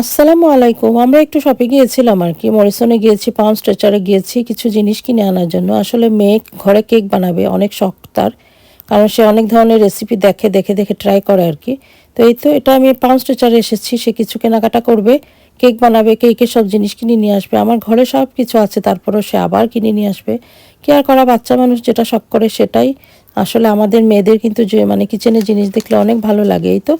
আসসালামু আলাইকুম। আমরা একটু শপে গিয়েছিলাম আর কি। মরিসনে গিয়েছি পাউন্ড স্ট্রেচারে গিয়েছি, কিছু জিনিস কিনে আনার জন্য। আসলে মেয়ে ঘরে কেক বানাবে, অনেক শখ তার। কারণ সে অনেক ধরনের রেসিপি দেখে দেখে দেখে ট্রাই করে আর কি। তো এই তো, এটা আমি পাউন্ড স্ট্রেচারে এসেছি। সে কিছু কেনাকাটা করবে কেক বানাবে কেকের সব জিনিস কিনে নিয়ে আসবে। আমার ঘরে সব কিছু আছে, তারপরেও সে আবার কিনে নিয়ে আসবে। কেয়ার করা বাচ্চা মানুষ যেটা শখ করে সেটাই। আসলে আমাদের মেয়েদের কিন্তু যে মানে কিচেনের জিনিস দেখলে অনেক ভালো লাগে, এই তো।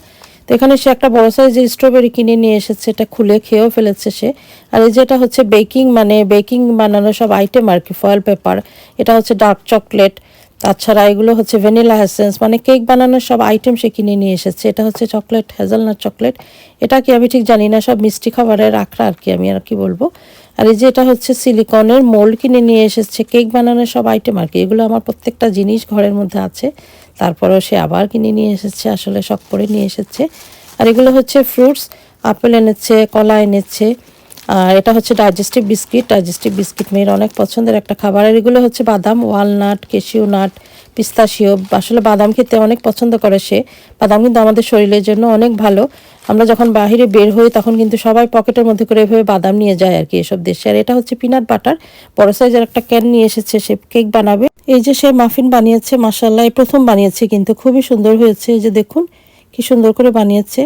তো এখানে সে একটা বড় সাইজের স্ট্রবেরি কিনে নিয়ে এসেছে, এটা খুলে খেয়েও ফেলেছে সে। আর এই যেটা হচ্ছে বেকিং মানে বেকিং বানানো সব আইটেম আর কি ফয়েল পেপার এটা হচ্ছে ডার্ক চকলেট তাছাড়া এগুলো হচ্ছে ভ্যানিলা এসেন্স মানে কেক বানানোর সব আইটেম সে কিনে নিয়ে এসেছে। এটা হচ্ছে চকলেট হেজালনাট চকলেট এটা কি আমি ঠিক জানি না, সব মিষ্টি খাবারের আখড়া আর কি আমি আর কি বলব। আর এই যে এটা হচ্ছে সিলিকনের মোল্ড কিনে নিয়ে এসেছে, কেক বানানোর সব আইটেম আর কি। এগুলো আমার প্রত্যেকটা জিনিস ঘরের মধ্যে আছে। তারপরেও সে আবার কিনে নিয়ে এসেছে, আসলে শখ করে নিয়ে এসেছে। আর এগুলো হচ্ছে ফ্রুটস আপেল এনেছে, কলা এনেছে। আর এটা হচ্ছে ডাইজেস্টিভ বিস্কিট ডাইজেস্টিভ বিস্কিট মেয়ের অনেক পছন্দের একটা খাবার। আর এগুলো হচ্ছে বাদাম ওয়ালনাট কেশিউ নাট পিস্তাশিও, আসলে বাদাম খেতে অনেক পছন্দ করে সে। বাদাম কিন্তু আমাদের শরীরের জন্য অনেক ভালো। আমরা যখন বাহিরে বের হই তখন কিন্তু সবাই পকেটের মধ্যে করে এভাবে বাদাম নিয়ে যায় আর কি এসব দেশে। আর এটা হচ্ছে পিনাট বাটার বড় সাইজের একটা ক্যান নিয়ে এসেছে, সে কেক বানাবে। এই যে সে মাফিন বানিয়েছে মাসাল্লাহ এই প্রথম বানিয়েছে কিন্তু খুবই সুন্দর হয়েছে। এই যে দেখুন, কি সুন্দর করে বানিয়েছে।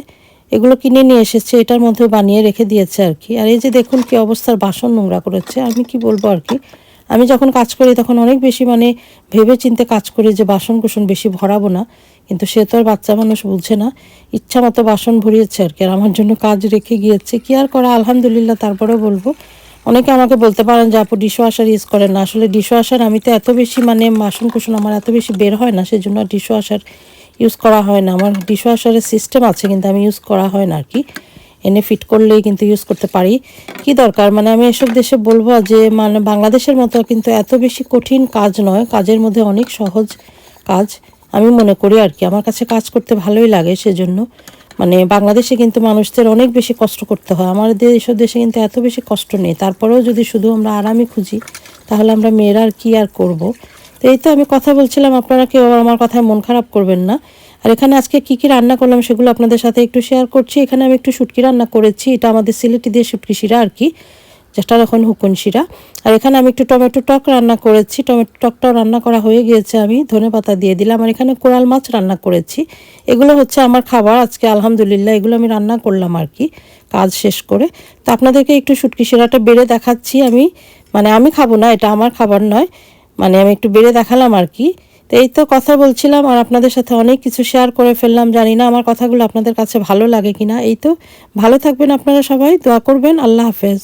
এগুলো কিনে নিয়ে এসেছে, এটার মধ্যে বানিয়ে রেখে দিয়েছে আর কি। আর এই যে দেখুন, কি অবস্থার বাসন নোংরা করেছে। আমি কি বলব আর কি? আমি যখন কাজ করি তখন অনেক বেশি মানে ভেবে চিনতে কাজ করি যে বাসন কুসন বেশি ভরাবো না। কিন্তু সে তো আর বাচ্চা মানুষ বুঝছে না। ইচ্ছা মতো বাসন ভরিয়েছে আর কি। আর আমার জন্য কাজ রেখে গিয়েছে। কি আর করা? আলহামদুলিল্লাহ, তারপরেও বলব। অনেকে আমাকে বলতে পারেন যে, আপু ডিশ ওয়াশার ইউজ করেন না। আসলে ডিশ ওয়াশার আমি তো এত বেশি মানে বাসন কুসন আমার এত বেশি বের হয় না। সেজন্য ডিশ ওয়াশার ইউজ করা হয় না। আমার ডিশ ওয়াশারের সিস্টেম আছে, কিন্তু আমি ইউজ করা হয় না আর কি। এনে ফিট করলেই কিন্তু ইউজ করতে পারি। কি দরকার? মানে আমি এসব দেশে বলব যে মানে বাংলাদেশের মতো কিন্তু এত বেশি কঠিন কাজ নয়। কাজের মধ্যে অনেক সহজ কাজ আমি মনে করি আর কি। আমার কাছে কাজ করতে ভালোই লাগে সেজন্য। মানে বাংলাদেশে কিন্তু মানুষদের অনেক বেশি কষ্ট করতে হয়। আমাদের এসব দেশে কিন্তু এত বেশি কষ্ট নেই। তারপরেও যদি শুধু আমরা আরামই খুঁজি, তাহলে আমরা মেয়েরা আর কি আর করব? তো এই তো আমি কথা বলছিলাম। আপনারা কেউ আমার কথায় মন খারাপ করবেন না। আর এখানে আজকে কি কি রান্না করলাম সেগুলো আপনাদের সাথে একটু শেয়ার করছি। এখানে আমি একটু শুটকি রান্না করেছি, এটা আমাদের সিলেটি দিয়ে শুটকি শিরা আর কি, যেটা এখন হুকুন শিরা। আর এখানে আমি একটু টমেটো টক রান্না করেছি, টমেটো টকটাও রান্না করা হয়ে গিয়েছে আমি, ধনে পাতা দিয়ে দিলাম। আর এখানে কোরাল মাছ রান্না করেছি, এগুলো হচ্ছে আমার খাবার আজকে, আলহামদুলিল্লাহ, এগুলো আমি রান্না করলাম আর কি, কাজ শেষ করে। তো আপনাদেরকে একটু শুটকি শিরাটা বেড়ে দেখাচ্ছি আমি মানে আমি খাব না, এটা আমার খাবার নয় মানে আমি একটু বেড়ে দেখালাম আর কি। তো এই তো কথা বলছিলাম আর আপনাদের সাথে অনেক কিছু শেয়ার করে ফেললাম, জানি না আমার কথাগুলো আপনাদের কাছে ভালো লাগে কিনা। এই তো, ভালো থাকবেন আপনারা সবাই, দোয়া করবেন, আল্লাহ হাফেজ।